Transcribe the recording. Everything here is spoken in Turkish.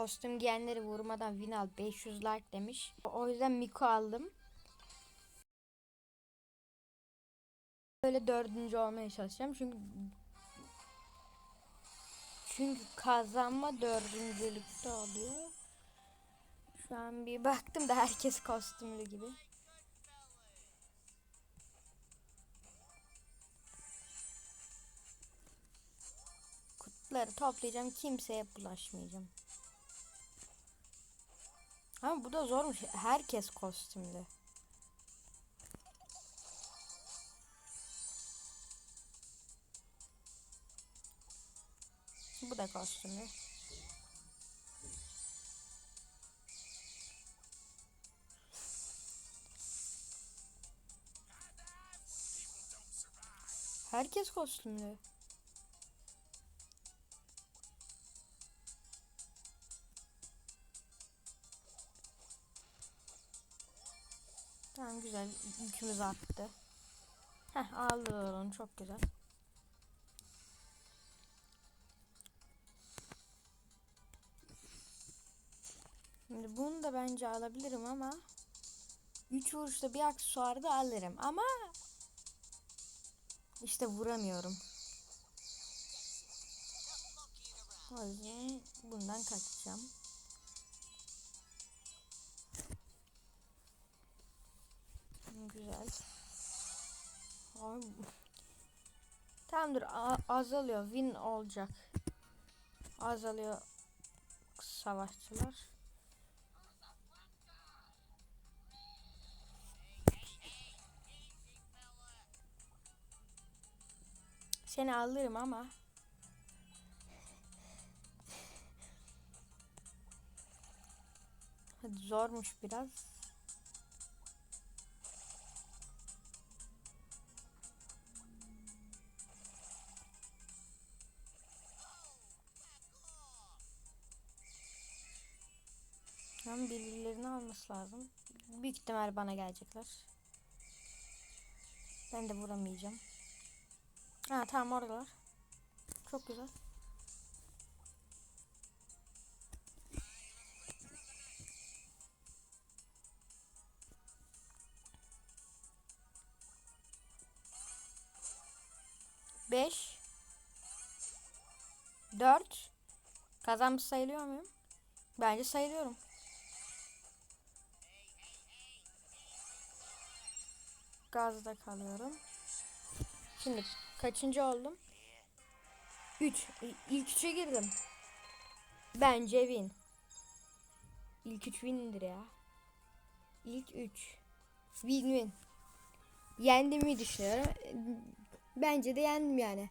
kostüm giyenleri vurmadan win al 500 like demiş. O yüzden Miko aldım. Böyle dördüncü olmaya çalışacağım çünkü çünkü kazanma dördüncülükte oluyor. Şu an bir baktım da herkes kostümlü gibi. Kutuları toplayacağım. Kimseye bulaşmayacağım. Ama bu da zormuş. Herkes kostümlü. Bu da kostümlü. Herkes kostümlü. Tamam güzel. Yükümüz arttı. Heh aldılar onu çok güzel. Şimdi bunu da bence alabilirim ama 3 vuruşta bir aksesuar da alırım ama işte vuramıyorum. O yüzden bundan kaçacağım. Güzel. Tamamdır azalıyor. Win olacak. Azalıyor savaşçılar. Seni alırım ama zormuş biraz. Hem birbirlerini alması lazım. Büyük ihtimal bana gelecekler. Ben de vuramayacağım. Ha tamam oradalar. Çok güzel. Beş. Dört. Kazanmış sayılıyor muyum? Bence sayılıyorum. Gazda kalıyorum. Şimdi kaçıncı oldum? 3. İlk 3'e girdim. Bence win. İlk 3 win'dir ya. İlk 3. Win win. Yendiğimi düşünüyorum. Bence de yendim yani.